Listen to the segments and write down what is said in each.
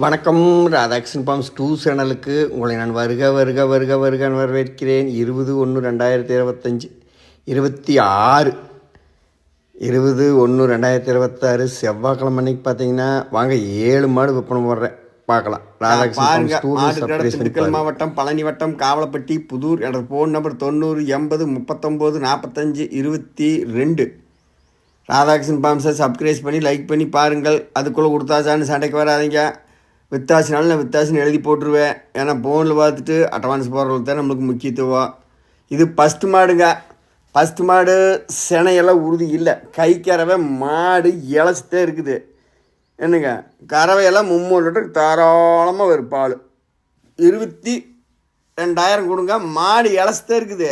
வணக்கம் Radhakrishnan palms two சேனலுக்கு உங்களை நான் வருக வருக வருக வருக வரவேற்கிறேன். இருபது ஒன்று ரெண்டாயிரத்தி இருபத்தஞ்சி இருபத்தி ஆறு இருபது ஒன்று ரெண்டாயிரத்தி இருபத்தாறு செவ்வாய்க்கிழமை அன்னைக்கு பார்த்தீங்கன்னா வாங்க ஏழு மாடு விற்பனை போடுறேன் பார்க்கலாம். ராதாகிருஷ்ணன் திண்டுக்கல். மாவட்டம் பழனி வட்டம் காவலப்பட்டி புதூர் எனது ஃபோன் நம்பர் தொண்ணூறு எண்பது முப்பத்தொம்போது நாற்பத்தஞ்சு இருபத்தி ரெண்டு. ராதாகிருஷ்ணன் பாம்ஸை சப்ஸ்கிரைப் பண்ணி லைக் பண்ணி பாருங்கள். அதுக்குள்ளே கொடுத்தாச்சான்னு சண்டைக்கு வராதீங்க. வித்தாசினாலும் நான் வித்தாசின்னு எழுதி போட்டுருவேன். ஏன்னா ஃபோனில் பார்த்துட்டு அட்வான்ஸ் போடுறது தான் நம்மளுக்கு முக்கியத்துவம். இது ஃபஸ்ட்டு மாடுங்க. ஃபஸ்ட்டு மாடு சினையெல்லாம் உறுதி இல்லை. கை கறவை மாடு இழைச்சிட்டே இருக்குது. என்னங்க? கறவையெல்லாம் மும்மூணு லிட்டர் தாராளமாக வரும் பால். இருபத்தி ரெண்டாயிரம் கொடுங்க. மாடு இலசத்தே இருக்குது.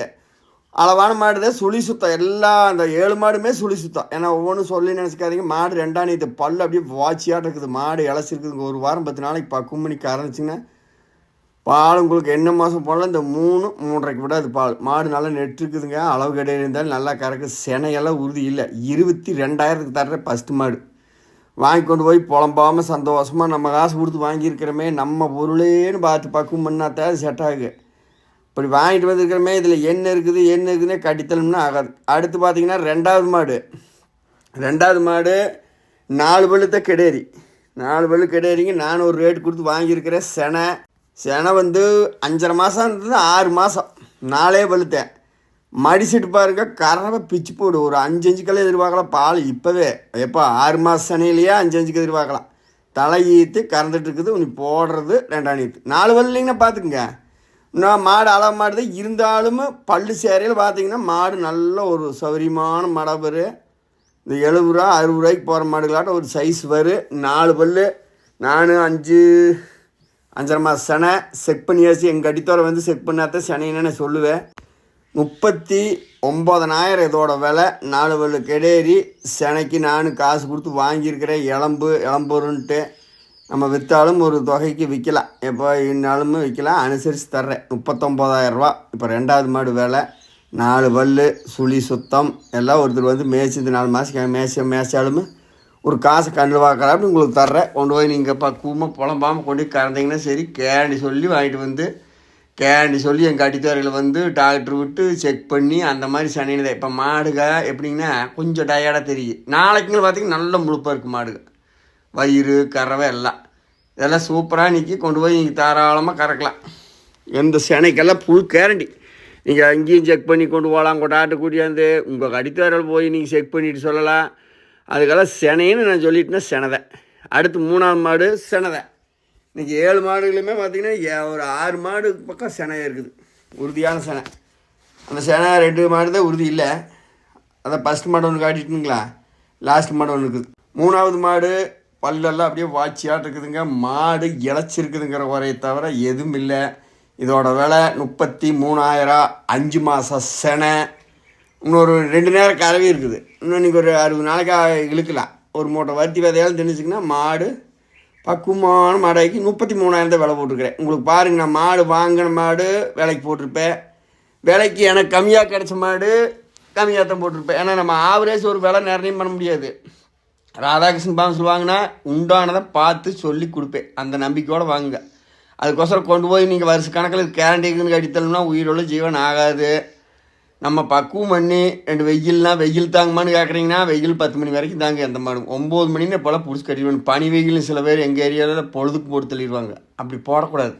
அளவான மாடு தான் சுழி சுத்தம். எல்லா அந்த ஏழு மாடுமே சுழி சுத்தம். ஏன்னா ஒவ்வொன்றும் சொல்லி நினச்சிக்காதீங்க மாடு ரெண்டாம் நீத்து பல்லு அப்படியே வாட்சியாக இருக்குது. மாடு இலசிருக்குதுங்க ஒரு வாரம் பத்து நாளைக்கு பக்குவம் மணிக்கு ஆரம்பிச்சிங்கன்னா பால் உங்களுக்கு என்ன மாதம் போடலாம் இந்த மூணு மூன்றரைக்கு விட அது பால். மாடு நல்லா நெட்டுருக்குதுங்க அளவு கிடையாது இருந்தாலும் நல்லா கறக்கு. செனையெல்லாம் உறுதி இல்லை. இருபத்தி ரெண்டாயிரத்துக்கு தர்ற ஃபஸ்ட்டு மாடு. வாங்கி கொண்டு போய் புலம்பாமல் சந்தோஷமாக நம்ம காசு கொடுத்து வாங்கியிருக்கிறோமே நம்ம பொருளேன்னு பார்த்து பக்குவம் பண்ணாத்தான் அது செட் ஆகுது. இப்படி வாங்கிட்டு வந்திருக்கிறமே இதில் என்ன இருக்குது என்ன இருக்குதுன்னே கட்டித்தலம்னா ஆகாது. அடுத்து பார்த்தீங்கன்னா ரெண்டாவது மாடு. ரெண்டாவது மாடு நாலு பழுத்த கெடேரி நாலு பல்லு கெடேரிங்க நான் ஒரு ரேட் கொடுத்து வாங்கியிருக்கிறேன் செனை. செனை வந்து அஞ்சரை மாதம் இருந்தது ஆறு மாதம் நாலே பழுத்தேன் மடிச்சிட்டு பாருங்க கறவை பிச்சு போடு ஒரு அஞ்சு அஞ்சுக்கெல்லாம் எதிர்பார்க்கலாம். பால் இப்போவே. எப்போ ஆறு மாதம் சனையிலேயே அஞ்சு அஞ்சுக்கு எதிர்பார்க்கலாம். தலை ஈத்து கறந்துட்டு இருக்குது உனி போடுறது ரெண்டாம் ஈத்து. நாலு பல்லு இல்லைங்கன்னா பார்த்துக்குங்க நான் மாடு அளவு மாடு இருந்தாலும் பல்லு சேரையில் பார்த்தீங்கன்னா மாடு நல்ல ஒரு சௌகரியமான மாடாக வரும் இந்த எழுபது ரூபா அறுபது ரூபாய்க்கு போகிற மாடுகளாட்ட ஒரு சைஸ் வரும் நாலு பல்லு நான் அஞ்சு அஞ்சரை மாதம் செனை செக் பண்ணியாச்சு. எங்கள் அடித்தோரை வந்து செக் பண்ணாதான் சனைன்னு நான் சொல்லுவேன். முப்பத்தி ஒம்பதனாயிரம் இதோட விலை. நாலு பல்லு கெடேரி செனைக்கு நான் காசு கொடுத்து வாங்கியிருக்கிறேன். இளம்பு இளம்பொருன்ட்டு நம்ம விற்றாலும் ஒரு தொகைக்கு விற்கலாம் எப்போ இன்னாலும் விற்கலாம் அனுசரித்து தர்றேன். முப்பத்தொம்போதாயிரரூபா இப்போ ரெண்டாவது மாடு வேலை. நாலு பல் சுழி சுத்தம் எல்லாம் ஒருத்தர் வந்து மேய்ச்சி நாலு மாதம் மேய்ச்ச மேய்ச்சாலும் ஒரு காசு கண்டு பார்க்கலாம் உங்களுக்கு தர்றேன். கொண்டு போய் நீங்கள் பக்குவமாக புலம்பாமல் கொண்டு போய் கறந்தீங்கன்னா சரி. கேண்டி சொல்லி வாங்கிட்டு வந்து கேண்டி சொல்லி எங்கள் அடித்துறையில் வந்து டாக்டர் விட்டு செக் பண்ணி அந்த மாதிரி சனினதை இப்போ மாடுக எப்படிங்கன்னா கொஞ்சம் டயர்டாக தெரியும் நாளைக்குங்களும் பார்த்தீங்கன்னா நல்ல முழுப்பாக இருக்குது மாடுகள் வயிறு கறவை எல்லாம். இதெல்லாம் சூப்பராக நிற்கி கொண்டு போய் நீங்கள் தாராளமாக கறக்கலாம். எந்த செனைக்கெல்லாம் ஃபுல் கேரண்டி. நீங்கள் அங்கேயும் செக் பண்ணி கொண்டு போகலாம். கொண்டாட்டு கூட்டியாந்து உங்கள் அடித்துறையில் போய் நீங்கள் செக் பண்ணிட்டு சொல்லலாம். அதுக்கெல்லாம் செனைன்னு நான் சொல்லிட்டேன்னா செனதை. அடுத்து மூணாவது மாடு செனதை. இன்றைக்கி ஏழு மாடுகளுமே பார்த்திங்கன்னா ஏ- ஒரு ஆறு மாடு பக்கம் செனையாக இருக்குது. உறுதியான செனை. அந்த செனை ரெண்டு மாடு தான் உறுதி இல்லை. அதை ஃபஸ்ட் மாடு ஒன்று காட்டிட்டுங்களா? லாஸ்ட் மாடு ஒன்று இருக்குது. மூணாவது மாடு பல்லெல்லாம் அப்படியே வாட்சியாக இருக்குதுங்க. மாடு இழைச்சிருக்குதுங்கிற குறையை தவிர எதுவும் இல்லை. இதோட விலை முப்பத்தி மூணாயிரம் அஞ்சு மாதம் செனை. இன்னொரு ரெண்டு நேரம் கலவி இருக்குது. இன்னும் இன்றைக்கி ஒரு அறுபது நாளைக்கு இழுக்கலாம். ஒரு மூட்டை வருத்தி விதையாலும் திணிச்சிங்கன்னா மாடு பக்குவமான மாடாக்கி முப்பத்தி மூணாயிரம் தான் விலை போட்டிருக்கிறேன். உங்களுக்கு பாருங்க நான் மாடு வாங்கின மாடு விலைக்கு போட்டிருப்பேன். விலைக்கு எனக்கு கம்மியாக கிடைச்ச மாடு கம்மியாக தான் போட்டிருப்பேன். ஏன்னா நம்ம ஆவரேஜ் ஒரு விலை நிர்ணயம் பண்ண முடியாது. ராதாகிருஷ்ணன் பாம்ஸ் வாங்கினா உண்டானதை பார்த்து சொல்லி கொடுப்பேன். அந்த நம்பிக்கையோடு வாங்குங்க. அதுக்கோசரம் கொண்டு போய் நீங்கள் வருஷ கணக்கில் கேரண்டிக்குன்னு கட்டித்தலம்னா உயிரோட ஜீவன் ஆகாது. நம்ம பக்குவம் பண்ணி ரெண்டு வெயில்னா வெயில் தாங்குமான்னு கேட்குறீங்கன்னா வெயில் பத்து மணி வரைக்கும் தாங்க எந்த மாடும். ஒம்பது மணின்னு இப்போலாம் பிடிச்சி கட்டிடுவாங்க பனி வெயில்னு சில பேர் எங்கள் ஏரியாவில் பொழுதுக்கு போட்டு தள்ளிடுவாங்க. அப்படி போடக்கூடாது.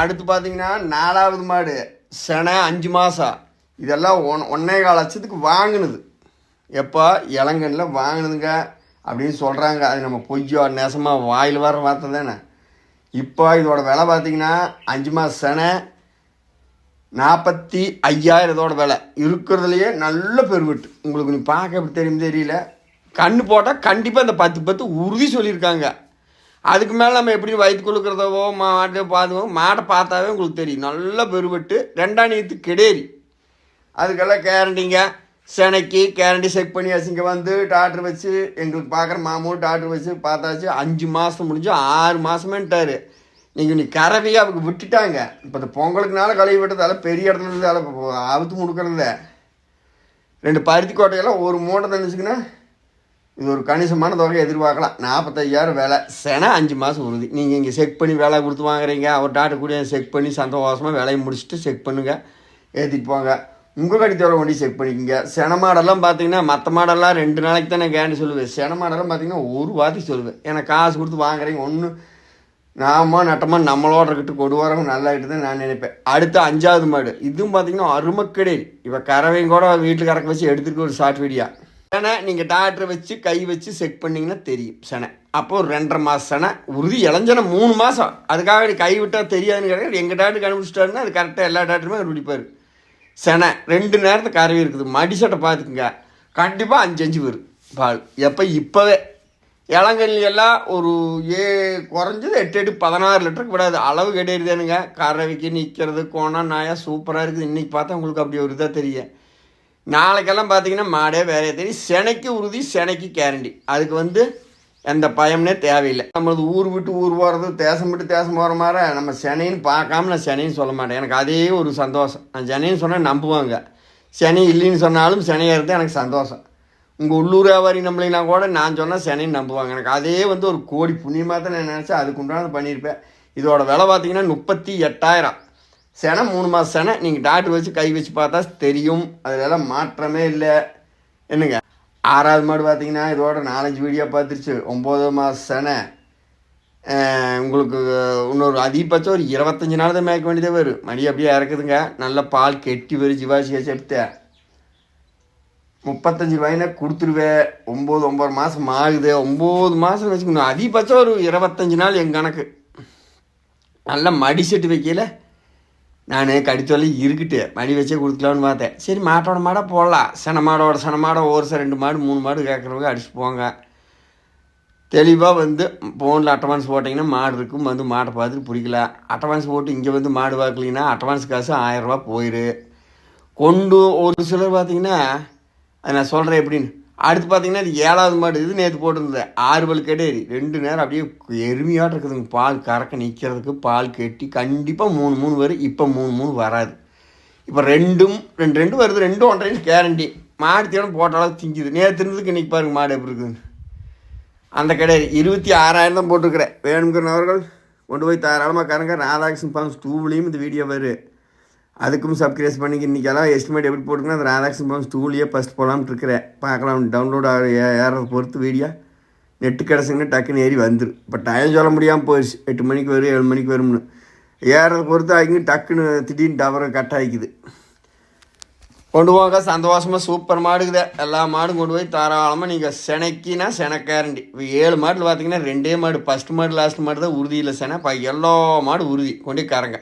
அடுத்து பார்த்தீங்கன்னா நாலாவது மாடு செனை அஞ்சு மாதம் இதெல்லாம் ஒன் ஒன்னே கால லட்சத்துக்கு வாங்கினது. எப்போ இளங்கனில் வாங்கினதுங்க அப்படின்னு சொல்கிறாங்க அது நம்ம பொய்யோ நெசமாக வாயில் வர வார்த்தை தானே. இப்போ இதோட விலை பார்த்தீங்கன்னா அஞ்சு மாதம் செனை நாற்பத்தி ஐயாயிரம் இதோட விலை. இருக்கிறதுலையே நல்ல பெருவெட்டு. உங்களுக்கு நீ பார்க்க எப்படி தெரியும் தெரியல. கண்ணு போட்டால் கண்டிப்பாக இந்த பத்து பத்து உறுதி சொல்லியிருக்காங்க. அதுக்கு மேலே நம்ம எப்படி வயிற்று கொடுக்குறதவோ மாட்டை பார்த்துக்கோ மாட்டை பார்த்தாவே உங்களுக்கு தெரியும். நல்ல பெருவெட்டு. ரெண்டாம் நீத்து கெடேரி அதுக்கெல்லாம் கேரண்டிங்க செனைக்கு கேரண்டி செக் பண்ணி இங்கே வந்து டாக்டர் வச்சு எங்களுக்கு பார்க்குற மாமூல் டாக்டர் வச்சு பார்த்தாச்சு அஞ்சு மாதம் முடிஞ்சு ஆறு மாதமேன்ட்டார் நீங்கள் நீ கறவையை அவங்க விட்டுட்டாங்க. இப்போ இந்த பொங்கலுக்குனால கழுவி விட்டதால பெரிய இடத்துல இருந்தால அவுத்து முடுக்கிறத ரெண்டு பருத்தி கோட்டையெல்லாம் ஒரு மூட்டை தந்துச்சுங்கன்னா இது ஒரு கணிசமான தொகை எதிர்பார்க்கலாம். நாற்பத்தையாயிரம் வேலை. செனை அஞ்சு மாதம் உறுதி. நீங்கள் இங்கே செக் பண்ணி வேலை கொடுத்து வாங்குறீங்க. அவர் டாக்டர் கூட செக் பண்ணி சந்தோஷமாக வேலையை முடிச்சுட்டு செக் பண்ணுங்கள் ஏற்றிட்டு போங்க. உங்கள் கடித்தோட வண்டி செக் பண்ணிக்கோங்க. சென மாடெல்லாம் பார்த்தீங்கன்னா மற்ற மாடெல்லாம் ரெண்டு நாளைக்கு தான் நான் கேண்டி சொல்லுவேன் சென மாடெல்லாம் பார்த்தீங்கன்னா ஒரு வாத்தி சொல்லுவேன் ஏன்னா காசு கொடுத்து வாங்குறீங்க ஒன்று நாம நட்டமா நம்மளோட இருக்கிட்டு கொடு வரவங்க நல்லா தான் நான் நினைப்பேன். அடுத்த அஞ்சாவது மாடு. இதுவும் பார்த்தீங்கன்னா அருமக்கடையில். இப்போ கறவையும் கூட வீட்டில் கறக்க வச்சு எடுத்துருக்க ஒரு ஷார்ட் வீடியா ஏன்னா நீங்கள் டாக்டரை வச்சு கை வச்சு செக் பண்ணிங்கன்னா தெரியும் செனை. அப்போ ஒரு ரெண்டரை மாதம் செனை உறுதி இளைஞ்சனை மூணு மாதம் அதுக்காக கை விட்டால் தெரியாதுன்னு கிடையாது எங்கள் டாக்டர் கண்டுபிடிச்சிட்டாருன்னா அது கரெக்டாக எல்லா டாக்டருமே கண்டுபிடிப்பார். செனை. ரெண்டு நேரத்தை கறவி இருக்குது. மடிசட்டை பார்த்துக்குங்க. கண்டிப்பாக அஞ்சு அஞ்சு வரும் பால். எப்போ? இப்போவே. இளங்கல்லி எல்லாம் ஒரு ஏ குறைஞ்சது எட்டு எட்டு பதினாறு லிட்டருக்கு விடாது. அளவு கிடையாதுதானுங்க கறவைக்கு நிற்கிறது கோணம் நாயா சூப்பராக இருக்குது. இன்றைக்கி பார்த்தா உங்களுக்கு அப்படி ஒரு இதாக தெரியும். நாளைக்கெல்லாம் பார்த்தீங்கன்னா மாடே வேறையே தெரியும். செனைக்கு உறுதி செனைக்கு கேரண்டி அதுக்கு வந்து எந்த பயம்னே தேவையில்லை. நம்மளது ஊர் விட்டு ஊர் போகிறது தேசம் விட்டு தேசம் போகிற மாதிரி நம்ம சென்னைன்னு பார்க்காம நான் சென்னைன்னு சொல்ல மாட்டேன். எனக்கு அதே ஒரு சந்தோஷம். நான் சென்னைன்னு சொன்னால் நம்புவாங்க. சென்னை இல்லைன்னு சொன்னாலும் சென்னையாக இருந்தால் எனக்கு சந்தோஷம். உங்கள் உள்ளூர் வியாபாரி நம்மளினா கூட நான் சொன்னால் சென்னைன்னு நம்புவாங்க. எனக்கு அதே வந்து ஒரு கோடி புண்ணியமாக தான் நான் நினச்சேன். அதுக்கு உண்டானது பண்ணியிருப்பேன். இதோட விலை பார்த்தீங்கன்னா முப்பத்தி எட்டாயிரம். செனை மூணு மாதம் செனை நீங்கள் டாக்டர் வச்சு கை வச்சு பார்த்தா தெரியும். அதிலெல்லாம் மாற்றமே இல்லை. என்னங்க? ஆறாவது மாடு பார்த்தீங்கன்னா இதோட நாலஞ்சு வீடியோ பார்த்துருச்சு. ஒம்பது மாத செனை. உங்களுக்கு இன்னொரு அதிகபட்சம் ஒரு இருபத்தஞ்சி நாள் தான் மேய்க்க வேண்டியதே வரும் மடி அப்படியே இறக்குதுங்க. நல்ல பால் கெட்டி வரும் ஜிவாசியை செப்த்த முப்பத்தஞ்சு ரூபாய்னா கொடுத்துருவேன். ஒம்பது ஒம்பது மாதம் ஆகுது. ஒம்பது மாதம் வச்சுக்கணும். அதிகபட்சம் ஒரு இருபத்தஞ்சி நாள் எங்கள் கணக்கு. நல்ல மடி செட்டு வைக்கல நான் கடித்தொல்லி இருக்கிட்டு மடி வச்சே கொடுத்துக்கலான்னு பார்த்தேன். சரி மாட்டோட மாட போடலாம். சன மாடோட சன மாட ஒரு சார் ரெண்டு மாடு மூணு மாடு கேட்குறவங்க அடிச்சு போங்க. தெளிவாக வந்து ஃபோனில் அட்வான்ஸ் போட்டிங்கன்னா மாடு இருக்கும். வந்து மாட்டை பார்த்துட்டு பிடிக்கல. அட்வான்ஸ் போட்டு இங்கே வந்து மாடு பார்க்கலிங்கன்னா அட்வான்ஸ் காசு ஆயிரரூபா போயிடு கொண்டு ஒரு சிலர் பார்த்தீங்கன்னா அதை நான் சொல்கிறேன் எப்படின்னு அடுத்து பார்த்தீங்கன்னா இது ஏழாவது மாடு இது நேற்று போட்டிருந்தது. ஆறு பல் கெடேரி. ரெண்டு நேரம் அப்படியே எருமையாக இருக்குதுங்க. பால் கறக்க நிற்கிறதுக்கு பால் கெட்டி கண்டிப்பாக மூணு மூணு வரும் இப்போ மூணு மூணு வராது. இப்போ ரெண்டும் ரெண்டு ரெண்டு வருது. ரெண்டும் ஒன்றரை கேரண்டி மாடு தேடம் போட்ட அளவுக்கு திங்குது. நேற்று இருந்ததுக்கு இன்றைக்கி பாருங்க மாடு எப்படி இருக்குதுன்னு. அந்த கிடையாது இருபத்தி ஆறாயிரம் தான் போட்டிருக்கிறேன். வேணுங்கிறவர்கள் கொண்டு போய் தாராளமாக கரங்க ராதாகிருஷ்ணன் பாம்ஸ் டூவிலையும் இந்த வீடியோ வரும் அதுக்கும் சப்ஸ்கிரைப் பண்ணிக்க. இன்றைக்கெல்லாம் எஸ்டிமேட் எப்படி போட்டுங்கன்னா அந்த ராதாகிருஷ்ணன் பாம்ஸ் டூலேயே ஃபஸ்ட் போகலாம்னு இருக்கிறேன் பார்க்கலாம். டவுன்லோட் ஆகிற ஏறதை பொறுத்து வீடியோ நெட்டு கிடச்சுங்கன்னா டக்குன்னு ஏறி வந்துடும் இப்போ டைம் சொல்ல முடியாமல் போயிடுச்சு எட்டு மணிக்கு வரும் ஏழு மணிக்கு வரும்னு. ஏறதை பொறுத்து ஆகிங்க டக்குன்னு திடீர்னு டவரை கட் ஆகிக்குது. கொண்டு போங்க சந்தோஷமாக சூப்பர் மாடுக்குதே எல்லா மாடும் கொண்டு போய் தாராளமாக நீங்கள் செனைக்கினா செனக்காரண்டி இப்போ ஏழு மாடில் பார்த்தீங்கன்னா ரெண்டே மாடு ஃபஸ்ட் மாடு லாஸ்ட் மாடு தான் உறுதியில் செனை. இப்போ எல்லா மாடு உறுதி. கொண்டு போய் கறங்க.